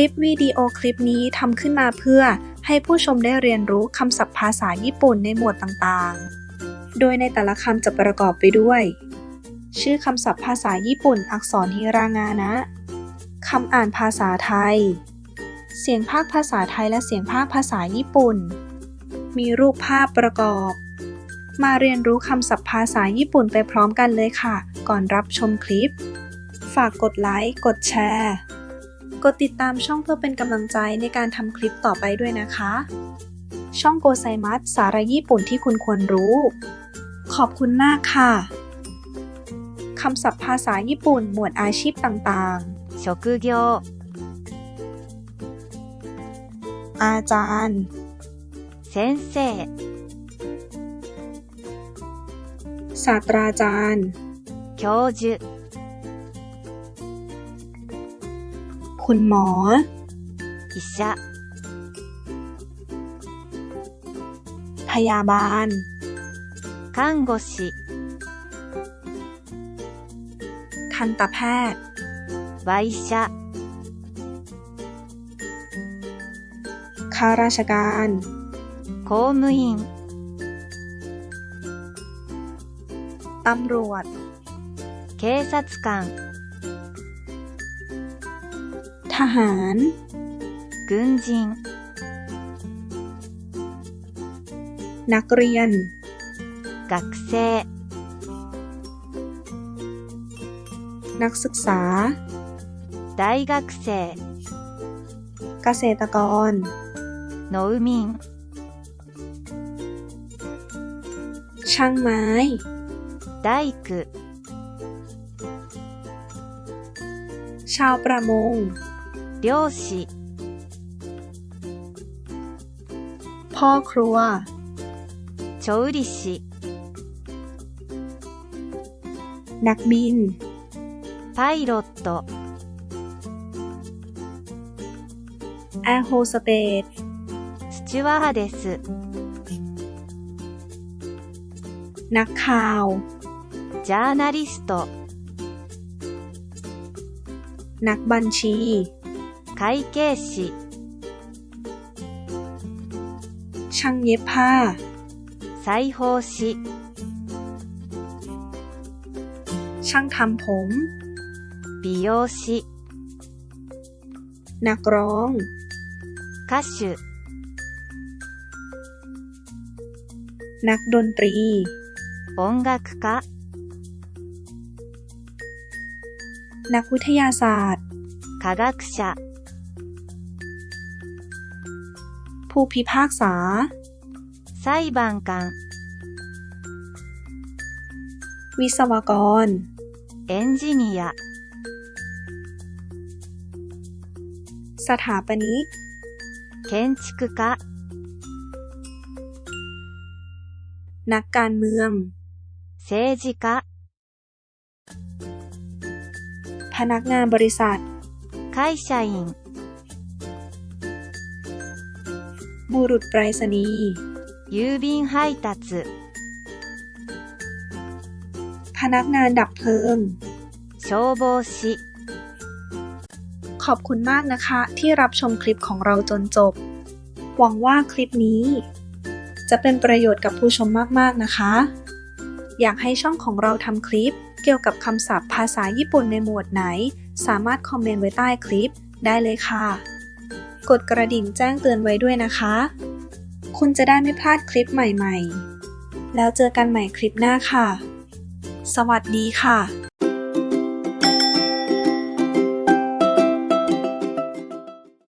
ลิปวิดีโอคลิปนี้ทำขึ้นมาเพื่อให้ผู้ชมได้เรียนรู้คำศัพท์ภาษาญี่ปุ่นในหมวดต่างๆ โดยในแต่ละคำจะประกอบไปด้วย ชื่อคำศัพท์ภาษาญี่ปุ่น อักษรฮิรางานะคำอ่านภาษาไทย เสียงภาคภาษาไทยและเสียงภาคภาษาญี่ปุ่น มีรูปภาพประกอบ มาเรียนรู้คำศัพท์ภาษาญี่ปุ่นไปพร้อมกันเลยค่ะ ก่อนรับชมคลิป ฝากกดไลค์ กดแชร์ กดติดตามช่องเพื่อเป็นกำลังใจในการทำคลิปต่อไปด้วยนะคะ ช่องโกไซมัสสาระญี่ปุ่นที่คุณควรรู้ ขอบคุณมากค่ะคำศัพท์ภาษาญี่ปุ่น หมวดอาชีพต่าง 职业 ๆ อาจารย์ 先生 ศาสตราจารย์ 教授 คุณหมอ 医者 พยาบาล 看护师 ทันตแพทย์ 売者 ข้าราชการ 公务员 ตำรวจ 警察官 ทหาร 军人 นักเรียน 学生 นักศึกษา 大学生 เกษตรกร 农民 ช่างไม้ 大工 ชาวประมง 漁師 พ่อครัว 調理師 นักบิน パイロット แอร์โฮสเตส スチュワーデス นักข่าว ジャーナリスト นักบัญชี 会计士 ช่างเย็บผ้า 裁缝师 ช่างทำผม 美容师 นักร้อง 歌手 นักดนตรี 音楽家 นักวิทยาศาสตร์ 科学者 ผู้พิพากษา 裁判官 วิศวกร エンジニア สถาปนิก 建築家 นักการเมือง 政治家 พนักงานบริษัท 会社員 บุรุษไปรษณีย์ 邮便配达 พนักงานดับเพลิง 消防士 ขอบคุณมากนะคะ ที่รับชมคลิปของเราจนจบ หวังว่าคลิปนี้ จะเป็นประโยชน์กับผู้ชมมากๆนะคะ อยากให้ช่องของเราทำคลิป เกี่ยวกับคำศัพท์ภาษาญี่ปุ่นในหมวดไหน สามารถคอมเมนต์ไว้ใต้คลิปได้เลยค่ะ กดกระดิ่งแจ้งเตือนไว้ด้วยนะคะ คุณจะได้ไม่พลาดคลิปใหม่ๆ แล้วเจอกันใหม่คลิปหน้าค่ะ สวัสดีค่ะ